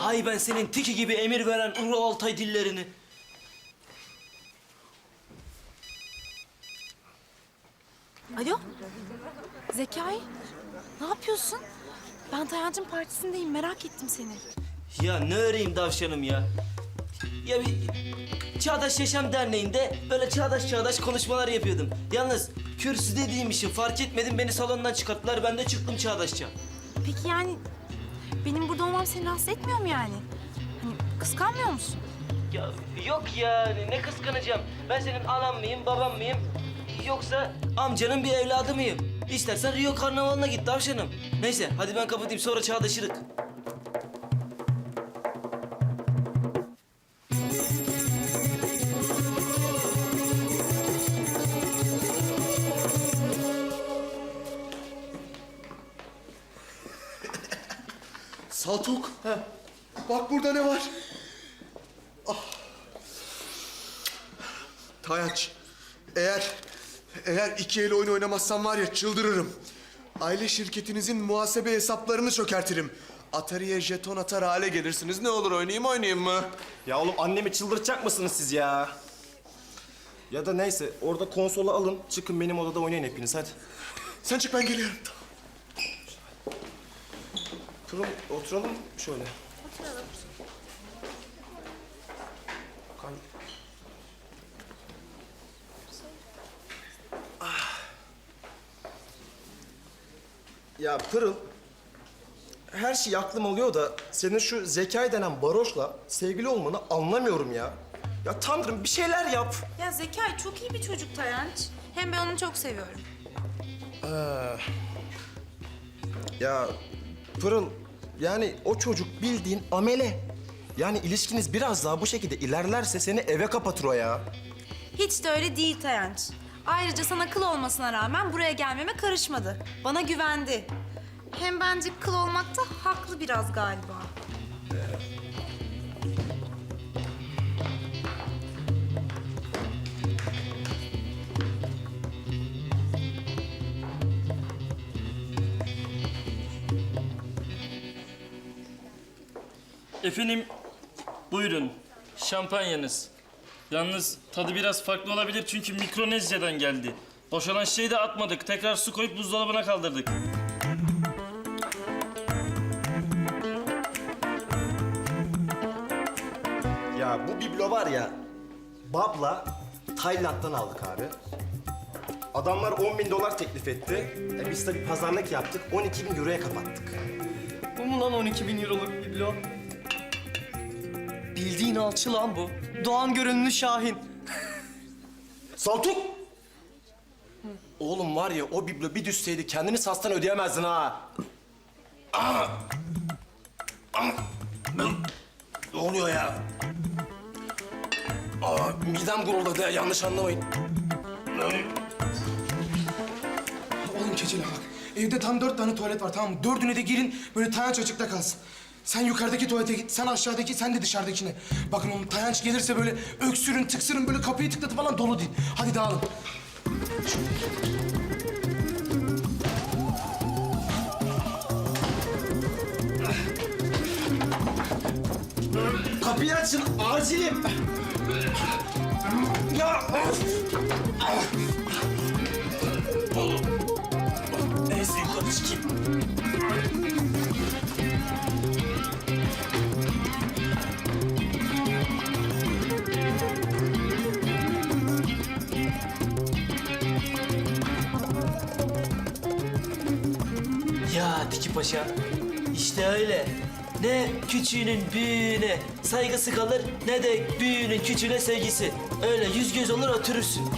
Hay ben senin tiki gibi emir veren Uru Altay dillerini. Alo? Zekai? Ne yapıyorsun? Ben Tayancı'nın partisindeyim. Merak ettim seni. Ya ne öreyim davşanım ya. Ya bir Çağdaş Yaşam Derneği'nde böyle çağdaş çağdaş konuşmalar yapıyordum. Yalnız kürsü dediğim işi fark etmedim beni salondan çıkarttılar ben de çıktım çağdaşça. Peki yani benim burada olmam seni rahatsız etmiyor mu yani? Hani kıskanmıyor musun? Ya yok yani ne kıskanacağım. Ben senin anan mıyım babam mıyım? Yoksa amcanın bir evladı mıyım? İstersen Rio Karnavalı'na git tavşanım. Neyse hadi ben kapatayım sonra çağdaşırık. Saltuk. Bak burada ne var? Ah. Tayaç. Eğer eğer iki el oyun oynamazsam var ya çıldırırım. Aile şirketinizin muhasebe hesaplarını çökertirim. Atari'ye jeton atar hale gelirsiniz. Ne olur oynayayım oynayayım mı? Ya oğlum annemi çıldırtacak mısınız siz ya? Ya da neyse orada konsolu alın çıkın benim odada oynayın hepiniz hadi. Sen çık ben geliyorum. Pırıl oturalım şöyle. Oturalım. Ah. Ya Pırıl, her şey aklım alıyor da senin şu Zekai denen baroşla sevgili olmanı anlamıyorum ya. Ya Tanrım bir şeyler yap. Ya Zekai çok iyi bir çocuk Tayanç. Hem ben onu çok seviyorum. Ya Pırıl yani o çocuk bildiğin amele. Yani ilişkiniz biraz daha bu şekilde ilerlerse seni eve kapatır o ya. Hiç de öyle değil Tayanç. Ayrıca sana kıl olmasına rağmen buraya gelmeme karışmadı. Bana güvendi. Hem bence kıl olmakta haklı biraz galiba. Efendim, buyurun. Şampanyanız. Yalnız tadı biraz farklı olabilir çünkü Mikronezya'dan geldi. Boşalan şişeyi de atmadık. Tekrar su koyup buzdolabına kaldırdık. Ya bu biblo var ya, Bab'la Tayland'dan aldık abi. Adamlar 10 bin dolar teklif etti. E biz tabii pazarlık yaptık, 12 bin euroya kapattık. Bu mu lan 12 bin euroluk biblo? Bildiğin alçı lan bu. Doğan görünümlü Şahin. Saltuk! Oğlum var ya o biblo bir düşseydi kendini sastan ödeyemezdin ha. Aa! Aa! Ne oluyor ya? Aa, midem guruldadı ya, yanlış anlamayın. Oğlum keçeli bak. Evde tam dört tane tuvalet var tamam mı? Dördüne de girin böyle tayanç açıkta kalsın. Sen yukarıdaki tuvalete git, sen aşağıdaki, sen de dışarıdakine. Bakın oğlum tayanç gelirse böyle öksürün, tıksırın, böyle kapıyı tıklatıp falan dolu değil. Hadi dağılın. Kapıyı açın, acilim. Ya of! Ya Tiki Paşa işte öyle. Ne küçüğünün büyüğüne saygısı kalır ne de büyüğünün küçüğüne sevgisi. Öyle yüz göz olur oturursun.